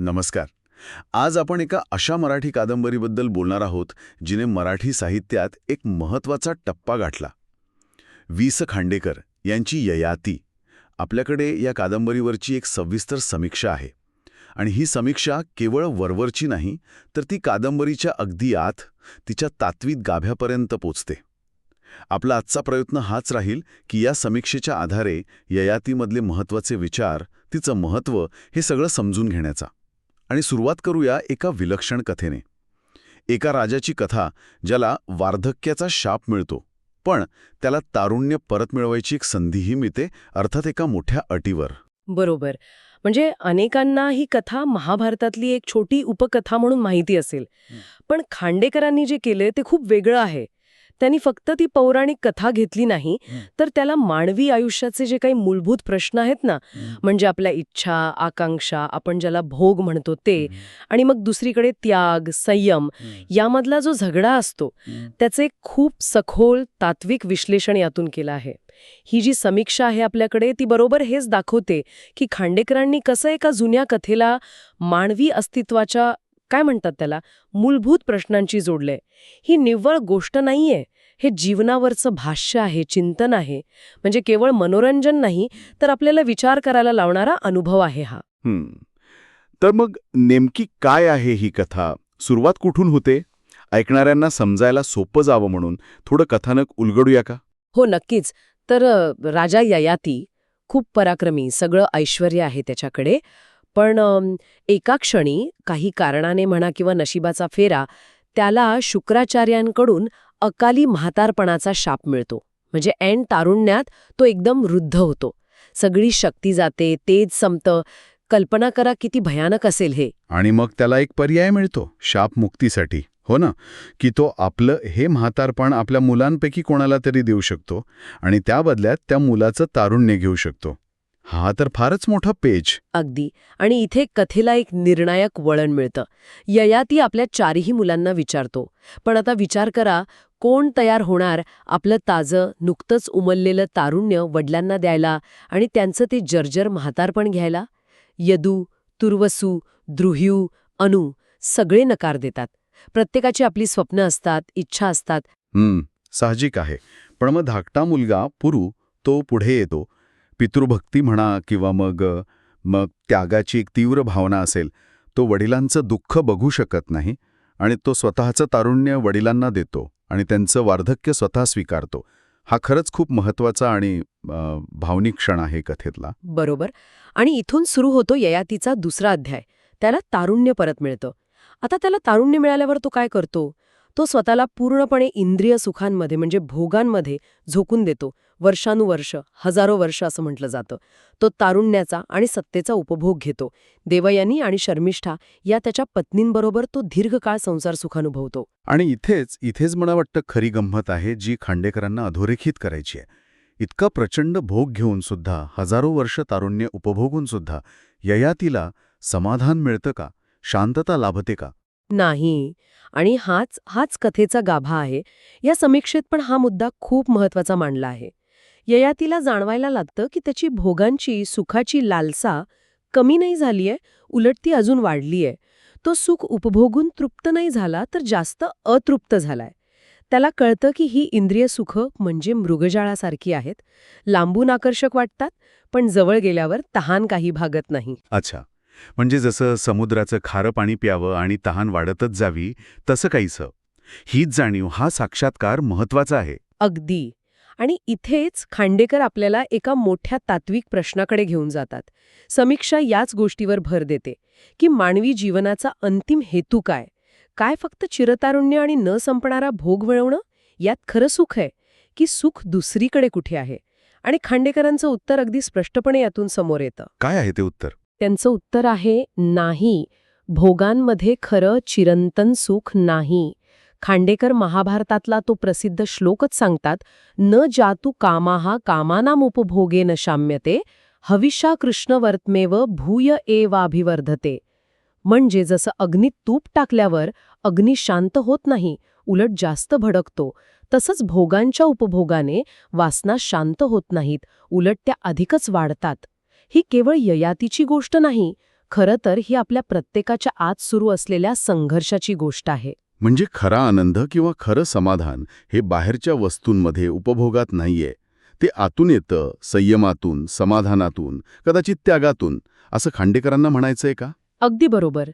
नमस्कार. आज आपण एका अशा मराठी कादंबरीबद्दल बोलणार आहोत जिने मराठी साहित्यात एक महत्त्वाचा टप्पा गाठला. वी स खांडेकर यांची ययाती आपल्याकडे या कादंबरीवरची एक सविस्तर समीक्षा आहे. आणि ही समीक्षा केवळ वरवरची नाही तर ती कादंबरीच्या अगदी आत तिच्या तात्विक गाभ्यापर्यंत पोचते. आपला आजचा प्रयत्न हाच राहील की या समीक्षेच्या आधारे ययातीमधले महत्त्वाचे विचार तिचं महत्त्व हे सगळं समजून घेण्याचा. आणि सुरुवात करूया एका विलक्षण कथेने. एका राजाची कथा ज्याला वार्धक्याचा शाप मिळतो पण त्याला तारुण्य परत मिळवायची एक संधीही मिळते अर्थात एका मोठ्या अटीवर. बरोबर. म्हणजे अनेकांना ही कथा महाभारतातली एक छोटी उपकथा म्हणून माहिती असेल. पण खांडेकरांनी जे केले ते खूप वेगळं आहे. त्यांनी फक्त ती पौराणिक कथा घेतली नाही. तर त्याला मानवी आयुष्याचे जे काही मूलभूत प्रश्न आहेत ना म्हणजे आपल्या इच्छा आकांक्षा आपण ज्याला भोग म्हणतो ते आणि मग दुसरीकडे त्याग संयम यामधला जो झगडा असतो त्याचे खूप सखोल तात्विक विश्लेषण यातून केलं आहे. ही जी समीक्षा आहे आपल्याकडे ती बरोबर हेच दाखवते की खांडेकरांनी कसं एका जुन्या कथेला मानवी अस्तित्वाच्या काय म्हणतात त्याला मूलभूत प्रश्नांची जोडलंय. ही निव्वळ गोष्ट नाहीये. हे जीवनावरचं भाष्य आहे चिंतन आहे. म्हणजे केवळ मनोरंजन नाही तर आपल्याला विचार करायला लावणारा अनुभव आहे हा. हं. तर मग नेमकी काय आहे ही कथा? सुरुवात कुठून होते? ऐकणाऱ्यांना समजायला सोपं जावं म्हणून थोडं कथानक उलगडूया का? हो नक्कीच. तर राजा ययाती खूप पराक्रमी सगळं ऐश्वर आहे त्याच्याकडे. पण एका क्षणी काही कारणाने म्हणा किंवा नशिबाचा फेरा त्याला शुक्राचार्यांकडून अकाली म्हातारपणाचा शाप मिळतो. म्हणजे ऐन तारुण्यात तो एकदम वृद्ध होतो. सगळी शक्ती जाते तेज संपतं. कल्पना करा किती भयानक असेल हे. आणि मग त्याला एक पर्याय मिळतो शाप मुक्तीसाठी. हो ना? की तो आपलं हे म्हातारपण आपल्या मुलांपैकी कोणाला तरी देऊ शकतो आणि त्या बदल्यात त्या मुलाचं तारुण्य घेऊ शकतो. हा तर फारच मोठा पेज. अगदी. आणि इथे कथेला एक निर्णायक वळण मिळतं. ययाती आपल्या चारही मुलांना विचारतो. पण आता विचार करा कोण तयार होणार आपलं ताजं नुकतंच उमललेलं तारुण्य वडिलांना द्यायला आणि त्यांचं ते जर्जर म्हातारपण घ्यायला? यदू तुर्वसू द्रुह्यू अनु सगळे नकार देतात. प्रत्येकाची आपली स्वप्न असतात इच्छा असतात. हम्म साहजिक आहे. पण मग धाकटा मुलगा पुरू तो पुढे येतो. पितृभक्ती म्हणा किंवा मग मग त्यागाची एक तीव्र भावना असेल तो वडिलांचं दुःख बघू शकत नाही आणि तो स्वतःचं तारुण्य वडिलांना देतो. आणि त्यांचं वार्धक्य स्वतः स्वीकारतो. हा खरंच खूप महत्त्वाचा आणि भावनिक क्षण आहे कथेतला. बरोबर. आणि इथून सुरू होतो ययातीचा दुसरा अध्याय. त्याला तारुण्य परत मिळतं. आता त्याला तारुण्य मिळाल्यावर तो काय करतो? तो स्वतःला पूर्णपणे इंद्रिय सुखांमध्ये म्हणजे भोगांमध्ये झोकून देतो. वर्षानुवर्ष हजारो वर्ष असं म्हटलं जातं. तो तारुण्याचा आणि सत्तेचा उपभोग घेतो. देवयानी आणि शर्मिष्ठा या त्याच्या पत्नींबरोबर तो दीर्घकाळ संसार सुखानुभवतो आणि इथेच इथेच मला वाटतं खरी गंमत आहे जी खांडेकरांना अधोरेखित करायची आहे. इतका प्रचंड भोग घेऊन सुद्धा हजारो वर्ष तारुण्य उपभोगून सुद्धा ययातीला समाधान मिळतं का? शांतता लाभते का? नाही. आणि हाच हाच कथेचा गाभा आहे. या समीक्षेत पण हा मुद्दा खूप महत्त्वाचा मांडला आहे. ययातीला जाणवायला लागतं की त्याची भोगांची सुखाची लालसा कमी नाही झालीय उलट ती अजून वाढलीय. तो सुख उपभोगून तृप्त नाही झाला तर जास्त अतृप्त झालाय. त्याला कळतं की ही इंद्रिय सुख म्हणजे मृगजाळासारखी आहेत. लांबून आकर्षक वाटतात पण जवळ गेल्यावर तहान काही भागत नाही. अच्छा. म्हणजे जसं समुद्राचं खारं पाणी प्यावं आणि तहान वाढतच जावी तसं काहीसं. हीच जाणीव हा साक्षात्कार महत्त्वाचा आहे. अगदी. आणि इथेच खांडेकर आपल्याला एका मोठ्या तात्विक प्रश्नाकडे घेऊन जातात. समीक्षा याच गोष्टीवर भर देते की मानवी जीवनाचा अंतिम हेतू काय? काय फक्त चिरतारुण्य आणि न संपणारा भोग मिळवणं यात खरं सुख आहे की सुख दुसरीकडे कुठे आहे? आणि खांडेकरांचं उत्तर अगदी स्पष्टपणे यातून समोर येतं. काय आहे ते उत्तर? त्यांचं उत्तर आहे नाही. भोगांमध्ये खरं चिरंतन सुख नाही. खांडेकर महाभारतातला तो प्रसिद्ध श्लोकच सांगतात न जातू कामाहा कामानामुपभोगेन शाम्यते हविषा कृष्णवर्तमेव भूय एवाभिवर्धते. म्हणजे जसं अग्नीत तूप टाकल्यावर अग्नी शांत होत नाही उलट जास्त भडकतो तसंच भोगांच्या उपभोगाने वासना शांत होत नाहीत उलट त्या अधिकच वाढतात. ही केवळ ययातीची गोष्ट नाही खरं तर ही आपल्या प्रत्येकाच्या आत सुरू असलेल्या संघर्षाची गोष्ट आहे. म्हणजे खरा आनंद किंवा खरं समाधान हे बाहेरच्या वस्तूंमध्ये उपभोगात नाहीये. ते आतून येतं संयमातून समाधानातून कदाचित त्यागातून असं खांडेकरांना म्हणायचंय का? अगदी बरोबर.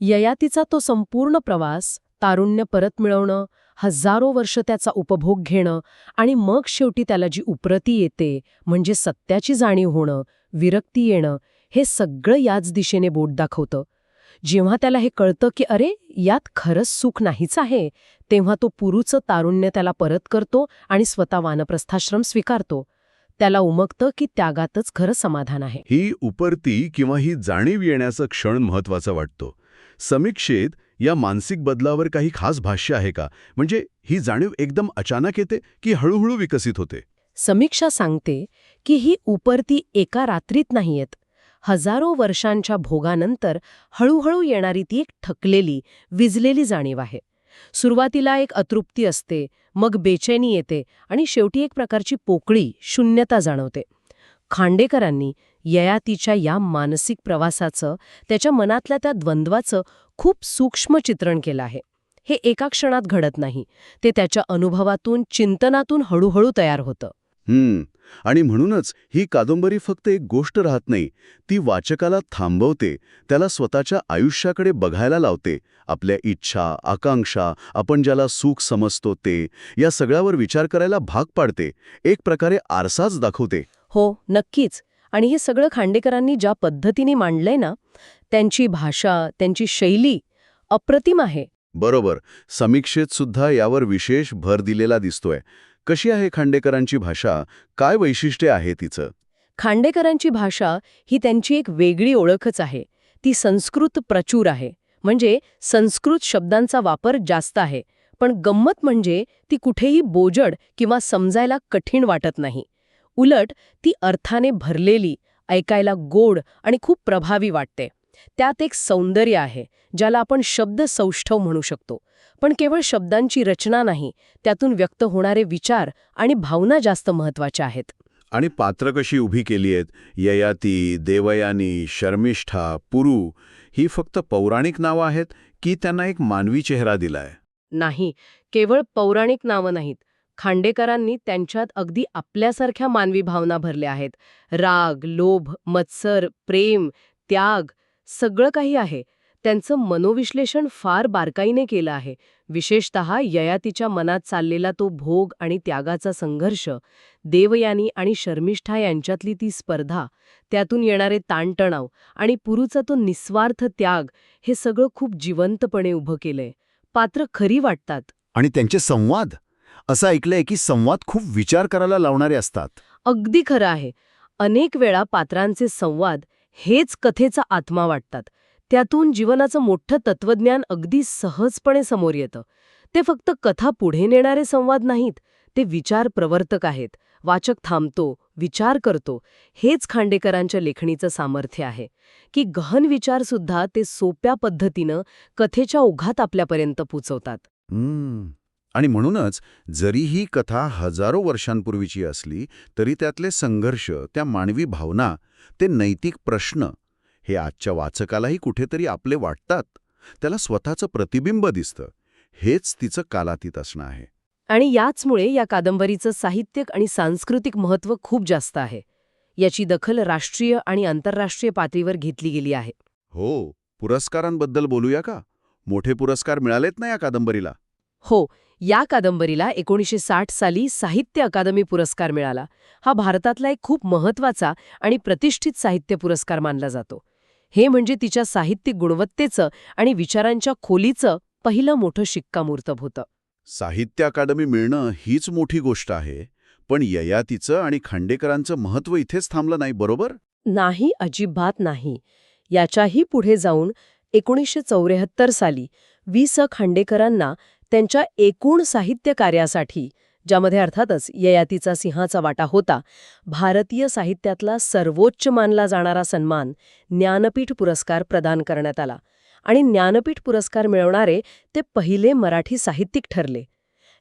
ययातीचा तो संपूर्ण प्रवास तारुण्य परत मिळवणं हजारो वर्ष त्याचा उपभोग घेणं आणि मग शेवटी त्याला जी उप्रती येते म्हणजे सत्याची जाणीव होणं विरक्ती येणं हे सगळं याच दिशेने बोट दाखवतं. जेव्हा त्याला हे कळतं की अरे यात खरंच सुख नाहीच आहे तेव्हा तो पुरूचं तारुण्य त्याला परत करतो आणि स्वतः वानप्रस्थाश्रम स्वीकारतो. त्याला उमगतं की त्यागातच खरं समाधान आहे. ही उपरती किंवा ही जाणीव येण्याचा क्षण महत्त्वाचा वाटतो. समीक्षेत या मानसिक बदलावर काही खास भाष्य आहे का? म्हणजे ही जाणीव एकदम अचानक येते की हळूहळू विकसित होते? समीक्षा सांगते की ही उपरती एका रात्रीत नाहीयेत. हजारो वर्षांच्या भोगानंतर हळूहळू येणारी ती एक ठकलेली विजलेली जाणीव आहे. सुरुवातीला एक अतृप्ती असते मग बेचैनी येते आणि शेवटी एक प्रकारची पोकळी शून्यता जाणवते. खांडेकरांनी ययातीच्या या मानसिक प्रवासाचं त्याच्या मनातल्या त्या द्वंद्वाचं खूप सूक्ष्म चित्रण केलं आहे. हे एका क्षणात घडत नाही ते त्याच्या अनुभवातून चिंतनातून हळूहळू तयार होतं. हम्म. आणि म्हणूनच ही कादंबरी फक्त एक गोष्ट राहत नाही ती वाचकाला थांबवते त्याला स्वतःच्या आयुष्याकडे बघायला लावते आपल्या इच्छा आकांक्षा आपण ज्याला सुख समजतो ते या सगळ्यावर विचार करायला भाग पाडते एक प्रकारे आरसाच दाखवते. हो नक्कीच. आणि हे सगळं खांडेकरांनी ज्या पद्धतीने मांडलंय ना त्यांची भाषा त्यांची शैली अप्रतिम आहे. बरोबर. समीक्षेत सुद्धा यावर विशेष भर दिलेला दिसतोय. कशी आहे खांडेकरांची भाषा? काय वैशिष्ट्ये आहे तिचं खांडेकरांची भाषा ही त्यांची एक वेगळी ओळखच आहे. ती संस्कृत प्रचूर आहे. म्हणजे संस्कृत शब्दांचा वापर जास्त आहे. पण गंमत म्हणजे ती कुठेही बोजड किंवा समजायला कठीण वाटत नाही. उलट ती अर्थाने भरलेली ऐकायला गोड आणि खूप प्रभावी वाटते. त्यात एक सौंदर्य आहे ज्याला आपण शब्द सौष्ठव म्हणू शकतो. पण केवळ शब्दांची रचना नाही त्यातून व्यक्त होणारे विचार आणि भावना जास्त महत्त्वाच्या आहेत. आणि पात्र कशी उभी केली आहेत? ययाती देवयानी शर्मिष्ठा पुरू ही फक्त पौराणिक नावं आहेत की त्यांना एक मानवी चेहरा दिलाय? नाही केवळ पौराणिक नावं नाहीत. खांडेकरांनी त्यांच्यात अगदी आपल्यासारख्या मानवी भावना भरल्या आहेत. राग लोभ मत्सर प्रेम त्याग सगळं काही आहे. त्यांचं मनोविश्लेषण फार बारकाईने केलं आहे. विशेषत ययातीच्या मनात चाललेला तो भोग आणि त्यागाचा संघर्ष. देवयानी आणि शर्मिष्ठा यांच्यातली ती स्पर्धा त्यातून येणारे ताणतणाव आणि पुरूचा तो निस्वार्थ त्याग हे सगळं खूप जिवंतपणे उभं केलंय. पात्र खरी वाटतात. आणि त्यांचे संवाद? असं ऐकलंय की संवाद खूप विचार करायला लावणारे असतात. अगदी खरं आहे. अनेक वेळा पात्रांचे संवाद हेच कथेचा आत्मा वाटतात. त्यातून जीवनाचं मोठं तत्वज्ञान अगदी सहजपणे समोर येतं. ते फक्त कथा पुढे नेणारे संवाद नाहीत ते विचार प्रवर्तक आहेत. वाचक थांबतो विचार करतो. हेच खांडेकरांच्या लेखणीचं सामर्थ्य आहे. की गहन विचारसुद्धा ते सोप्या पद्धतीनं कथेच्या ओघात आपल्यापर्यंत पोचवतात. mm. आणि म्हणूनच जरी ही कथा हजारो वर्षांपूर्वीची असली तरी त्यातले संघर्ष त्या मानवी भावना ते नैतिक प्रश्न हे आजच्या वाचकालाही कुठेतरी आपले वाटतात. त्याला स्वतःचं प्रतिबिंब दिसतं. हेच तिचं कालातीत असणं आहे. आणि याचमुळे या कादंबरीचं साहित्यिक आणि सांस्कृतिक महत्त्व खूप जास्त आहे. याची दखल राष्ट्रीय आणि आंतरराष्ट्रीय पातळीवर घेतली गेली आहे. हो पुरस्कारांबद्दल बोलूया का? मोठे पुरस्कार मिळालेत ना या कादंबरीला? हो या कादंबरीला एकोणीसशे साठ साली साहित्य अकादमी पुरस्कार मिळाला. हा भारतातला एक खूप महत्त्वाचा आणि प्रतिष्ठित साहित्य पुरस्कार मानला जातो. हे म्हणजे तिच्या साहित्यिक गुणवत्तेचं आणि विचारांच्या खोलीचं पहिलं मोठं शिक्कामोर्तब होतं. साहित्य अकादमी मिळणं हीच मोठी गोष्ट आहे पण ययातीचं आणि खांडेकरांचं महत्त्व इथेच थांबलं नाही बरोबर? नाही अजिबात नाही. याच्याही पुढे जाऊन एकोणीसशे चौऱ्याहत्तर साली वि स खांडेकरांना त्यांच्या एकूण साहित्य कार्यासाठी ज्यामध्ये अर्थातच ययातीचा सिंहाचा वाटा होता भारतीय साहित्यातला सर्वोच्च मानला जाणारा सन्मान ज्ञानपीठ पुरस्कार प्रदान करण्यात आला आणि ज्ञानपीठ पुरस्कार मिळवणारे ते पहिले मराठी साहित्यिक ठरले.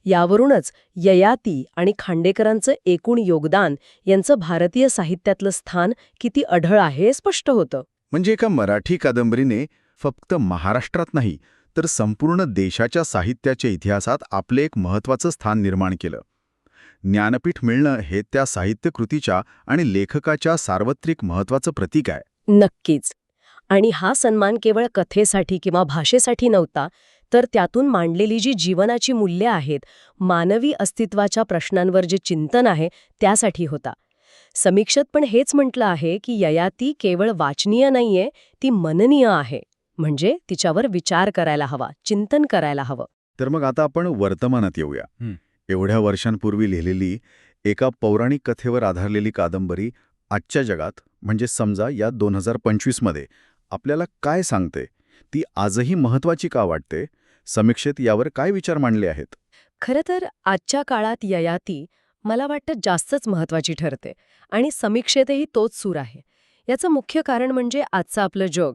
यावरूनच ययाती आणि खांडेकरांचं एकूण योगदान यांचं भारतीय साहित्यातलं स्थान किती अढळ आहे स्पष्ट होतं. म्हणजे एका मराठी कादंबरीने फक्त महाराष्ट्रात नाही तर संपूर्ण देशाच्या साहित्याच्या इतिहासात आपले एक महत्त्वाचं स्थान निर्माण केलं. ज्ञानपीठ मिळणं हे त्या साहित्यकृतीच्या आणि लेखकाच्या सार्वत्रिक महत्त्वाचं प्रतीक आहे. नक्कीच. आणि हा सन्मान केवळ कथेसाठी किंवा भाषेसाठी नव्हता तर त्यातून मांडलेली जी जीवनाची मूल्ये आहेत मानवी अस्तित्वाच्या प्रश्नांवर जे चिंतन आहे त्यासाठी होता. समीक्षेत पण हेच म्हटलं आहे की ययाती केवळ वाचनीय नाहीये ती मननीय आहे. म्हणजे तिच्यावर विचार करायला हवा चिंतन करायला हवं. तर मग आता आपण वर्तमानात येऊया. एवढ्या वर्षांपूर्वी लिहिलेली एका पौराणिक कथेवर आधारलेली कादंबरी आजच्या जगात म्हणजे समजा या दोन हजार पंचवीसमध्ये आपल्याला काय सांगते? ती आजही महत्त्वाची का वाटते? समीक्षेत यावर काय विचार मांडले आहेत? खरं तर आजच्या काळात ययाती मला वाटतं जास्तच महत्वाची ठरते आणि समीक्षेतही तोच सूर आहे. याचं मुख्य कारण म्हणजे आजचं आपलं जग.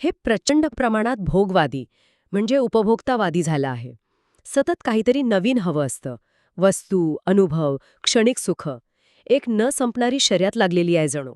हे प्रचंड प्रमाणात भोगवादी म्हणजे उपभोक्तावादी झालं आहे. सतत काहीतरी नवीन हवं असतं. वस्तू अनुभव क्षणिक सुख. एक न संपणारी शर्यत लागलेली आहे जणू.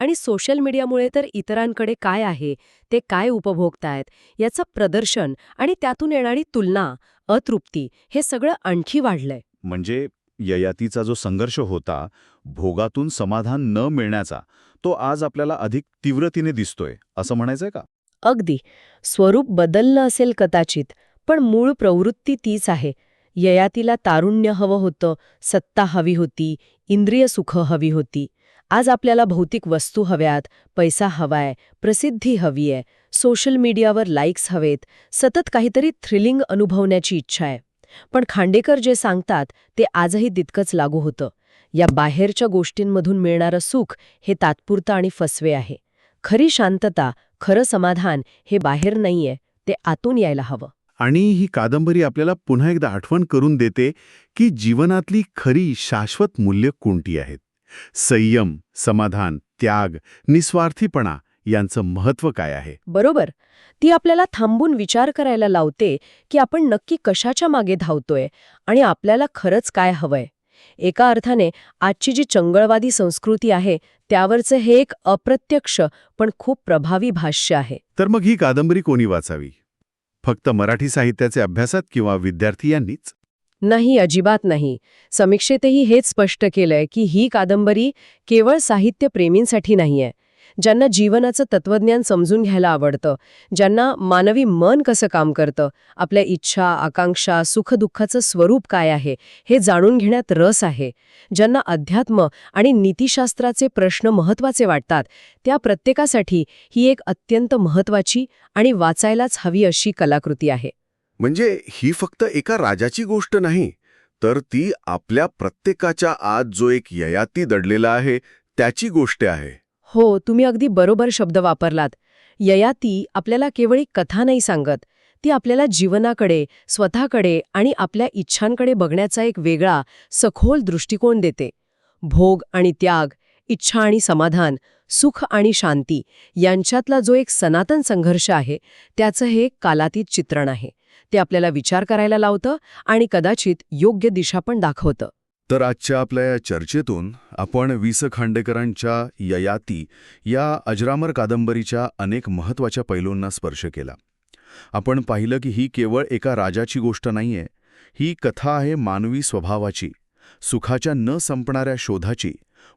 आणि सोशल मीडियामुळे तर इतरांकडे काय आहे ते काय उपभोगतायत याचं प्रदर्शन आणि त्यातून येणारी तुलना अतृप्ती हे सगळं आणखी वाढलंय. म्हणजे ययातीचा जो संघर्ष होता भोगातून समाधान न मिळण्याचा तो आज आपल्याला अधिक तीव्रतेने दिसतोय असं म्हणायचंय का? अगदी. स्वरूप बदललं असेल कदाचित पण मूळ प्रवृत्ती तीच आहे. ययातीला तारुण्य हवं होतं सत्ता हवी होती इंद्रिय सुख हवी होती. आज आपल्याला भौतिक वस्तू हव्यात पैसा हवाय प्रसिद्धी हवी आहे सोशल मीडियावर लाईक्स हवेत सतत काहीतरी थ्रिलिंग अनुभवण्याची इच्छा आहे. पण खांडेकर जे सांगतात ते आजही तितकंच लागू होतं. या बाहेरच्या गोष्टींमधून मिळणारं सुख हे तात्पुरतं आणि फसवे आहे. खरी शांतता खरं समाधान हे बाहेर नाहीये ते आतून यायला हवं. आणि ही कादंबरी आपल्याला पुन्हा एकदा आठवण करून देते की जीवनातली खरी शाश्वत मूल्य कोणती आहेत? संयम समाधान त्याग निस्वार्थीपणा यांचं महत्त्व काय आहे? बरोबर. ती आपल्याला थांबून विचार करायला लावते की आपण नक्की कशाच्या मागे धावतोय आणि आपल्याला खरंच काय हवंय. एका अर्थाने आजची जी चंगळवादी संस्कृती आहे त्यावरचं हे एक अप्रत्यक्ष पण खूप प्रभावी भाष्य आहे. तर मग ही कादंबरी कोणी वाचावी? फक्त मराठी साहित्याचे अभ्यासात किंवा विद्यार्थी यांनीच? नाही अजिबात नाही. समीक्षेतही हेच स्पष्ट केलंय की ही कादंबरी केवळ साहित्यप्रेमींसाठी नाहीये. ज्यांना जीवनाचं तत्वज्ञान समजून घ्यायला आवडतं ज्यांना मानवी मन कसं काम करतं आपल्या इच्छा आकांक्षा सुखदुःखाचं स्वरूप काय आहे हे जाणून घेण्यात रस आहे. ज्यांना अध्यात्म आणि नीतिशास्त्राचे प्रश्न महत्त्वाचे वाटतात त्या प्रत्येकासाठी ही एक अत्यंत महत्त्वाची आणि वाचायलाच हवी अशी कलाकृती आहे. म्हणजे ही फक्त एका राजाची गोष्ट नाही तर ती आपल्या प्रत्येकाच्या आत जो एक ययाती दडलेला आहे त्याची गोष्ट आहे. हो तुम्ही अगदी बरोबर शब्द वापरलात. ययाती आपल्याला केवळ एक कथा नाही सांगत ती आपल्याला जीवनाकडे स्वतःकडे आणि आपल्या इच्छांकडे बघण्याचा एक वेगळा सखोल दृष्टिकोन देते. भोग आणि त्याग इच्छा आणि समाधान सुख आणि शांती यांच्यातला जो एक सनातन संघर्ष आहे त्याचं हे एक कालातीत चित्रण आहे. ते आपल्याला विचार करायला लावतं आणि कदाचित योग्य दिशा पण दाखवतं. तर आजच्या आपल्या या चर्चेतून आपण वि स खांडेकरांच्या ययाती या अजरामर कादंबरीच्या अनेक महत्त्वाच्या पैलूंना स्पर्श केला. आपण पाहिलं की ही केवळ एका राजाची गोष्ट नाहीये ही कथा आहे मानवी स्वभावाची सुखाच्या न संपणाऱ्या शोधाची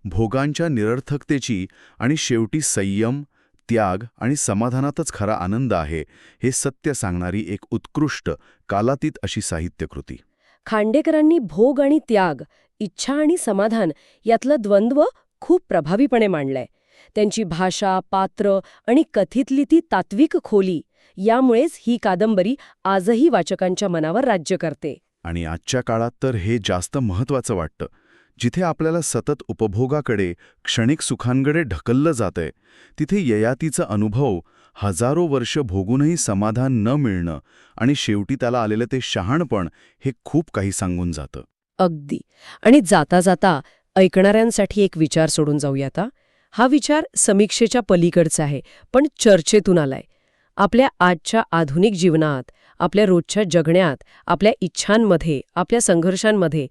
भोगांच्या निरर्थकतेची आणि शेवटी संयम त्याग आणि समाधानातच खरा आनंद आहे हे सत्य सांगणारी एक उत्कृष्ट कालातीत अशी साहित्यकृती. खांडेकरांनी भोग आणि त्याग इच्छा आणि समाधान यातलं द्वंद्व खूप प्रभावीपणे मांडलंय. त्यांची भाषा पात्र आणि कथितली ती तात्विक खोली यामुळेच ही कादंबरी आजही वाचकांच्या मनावर राज्य करते. आणि आजच्या काळात तर हे जास्त महत्वाचं वाटतं. जिथे आपल्याला सतत उपभोगाकडे क्षणिक सुखांकडे ढकललं जातंय तिथे ययातीचा अनुभव हजारो वर्ष भोगूनही समाधान न मिळणं आणि शेवटी त्याला आलेलं ते शहाणपण हे खूप काही सांगून जातं. अगदी. आणि जाता जाता ऐकणाऱ्यांसाठी एक विचार सोडून जाऊया आता. हा विचार समीक्षेच्या पलीकडचा आहे पण चर्चेतून आलाय. आपल्या आजच्या आधुनिक जीवनात आपल्या रोजच्या जगण्यात आपल्या इच्छांमध्ये आपल्या संघर्षांमध्ये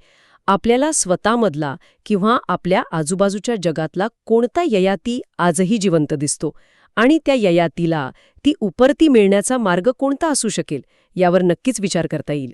आपल्याला स्वतःमधला किंवा आपल्या आजूबाजूच्या जगातला कोणता ययाती आजही जिवंत दिसतो? आणि त्या ययातीला ती उपरती मिळण्याचा मार्ग कोणता असू शकेल यावर नक्कीच विचार करता येईल.